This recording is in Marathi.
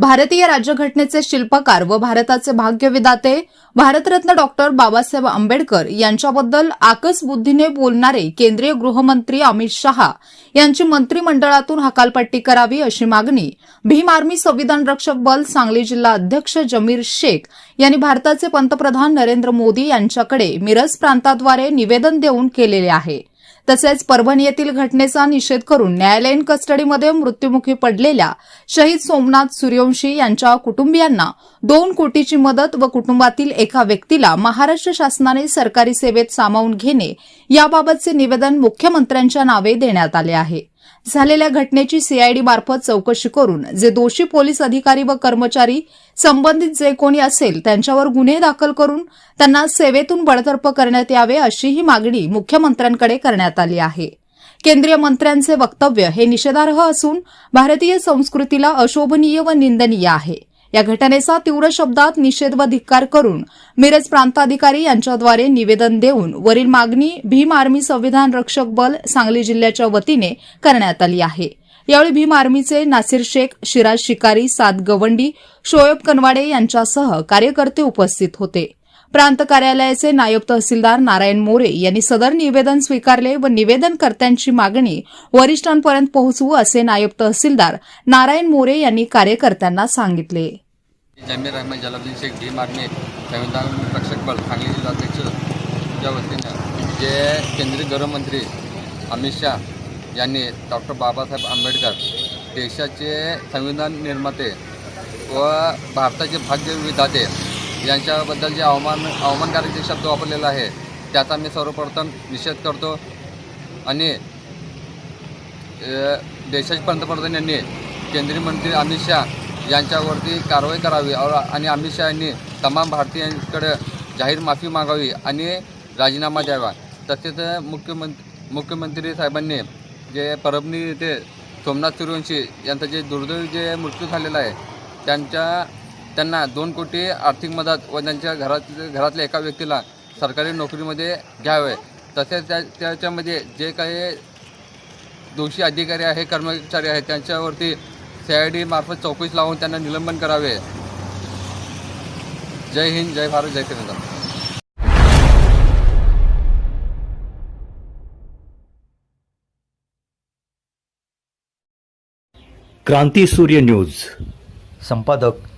भारतीय राज्यघटनेचे शिल्पकार व भारताचे भाग्यविधाते भारतरत्न डॉक्टर बाबासाहेब आंबेडकर यांच्याबद्दल आकस बुद्धीने बोलणारे केंद्रीय गृहमंत्री अमित शहा यांची मंत्रिमंडळातून हकालपट्टी करावी अशी मागणी भीम आर्मी संविधान रक्षक बल सांगली जिल्हा अध्यक्ष जमीर शेख यांनी भारताचे पंतप्रधान नरेंद्र मोदी यांच्याकडे मिरज प्रांताद्वारे निवेदन देऊन केलेले आहे. तसेच परभणी येथील घटनेचा निषेध करून न्यायालयीन कस्टडीमध्ये मृत्युमुखी पडलेल्या शहीद सोमनाथ सूर्यवंशी यांच्या कुटुंबियांना दोन कोटीची मदत व कुटुंबातील एका व्यक्तीला महाराष्ट्र शासनाने सरकारी सेवेत सामावून घेणे याबाबतचे निवेदन मुख्यमंत्र्यांच्या नावे देण्यात आले आहे. झालेल्या घटनेची सीआयडी मार्फत चौकशी करून जे दोषी पोलीस अधिकारी व कर्मचारी संबंधित जे कोणी असेल त्यांच्यावर गुन्हे दाखल करून त्यांना सेवेतून बडतर्फ करण्यात यावे अशीही मागणी मुख्यमंत्र्यांकडे करण्यात आली आहे. केंद्रीय मंत्र्यांचे वक्तव्य हे निषेधार्ह असून भारतीय संस्कृतीला अशोभनीय व निंदनीय आहे. या घटनेचा तीव्र शब्दात निषेध व धिक्कार करून मिरज प्रांताधिकारी यांच्याद्वारे निवेदन देऊन वरील मागणी भीम आर्मी संविधान रक्षक बल सांगली जिल्ह्याच्या वतीने करण्यात आली आहे. यावेळी भीम आर्मीचे नासिर शेख शिराज शिकारी साद गवंडी शोएब कनवाडे यांच्यासह कार्यकर्ते उपस्थित होते. प्रांत कार्यालयाचे नायब तहसीलदार नारायण मोरे यांनी सदर निवेदन स्वीकारले व निवेदनकर्त्यांची मागणी वरिष्ठांपर्यंत पोहोचवू असे नायब तहसीलदार नारायण मोरे यांनी कार्यकर्त्यांना सांगितले. जमीर अहमद जलालुद्दीन शेख भीम आर्मी संविधान रक्षक बल सांगली जिल्हाध्यक्षच्या वतीनं जे केंद्रीय गृहमंत्री अमित शाह यांनी डॉक्टर बाबासाहेब आंबेडकर देशाचे संविधान निर्माते व भारताचे भाग्य विधाते यांच्याबद्दल जे अवमान अवमानकारक जे शब्द वापरलेला आहे त्याचा मी सर्वप्रथम निषेध करतो. आणि देशाचे पंतप्रधान यांनी केंद्रीय मंत्री अमित शहा यांच्यावरती कारवाई करावी आणि अमित शहा यांनी तमाम भारतीयांकडे जाहीर माफी मागावी आणि राजीनामा द्यावा. तसेच मुख्यमंत्री मुख्यमंत्री साहेबांनी जे परभणी येथे सोमनाथ सूर्यवंशी यांचा जे दुर्दैवी जे मृत्यू झालेला आहे त्यांच्या त्यांना दोन कोटी आर्थिक मदत व त्यांच्या घरात घरातल्या एका व्यक्तीला सरकारी नोकरीमध्ये घ्यावे. तसेच त्या त्याच्यामध्ये जे काही दोषी अधिकारी आहे कर्मचारी आहेत त्यांच्यावरती सी आय डी मार्फत चौकशी लावून त्यांना निलंबन करावे. जय हिंद जय भारत जय तिरंगा क्रांती सूर्य न्यूज. संपादक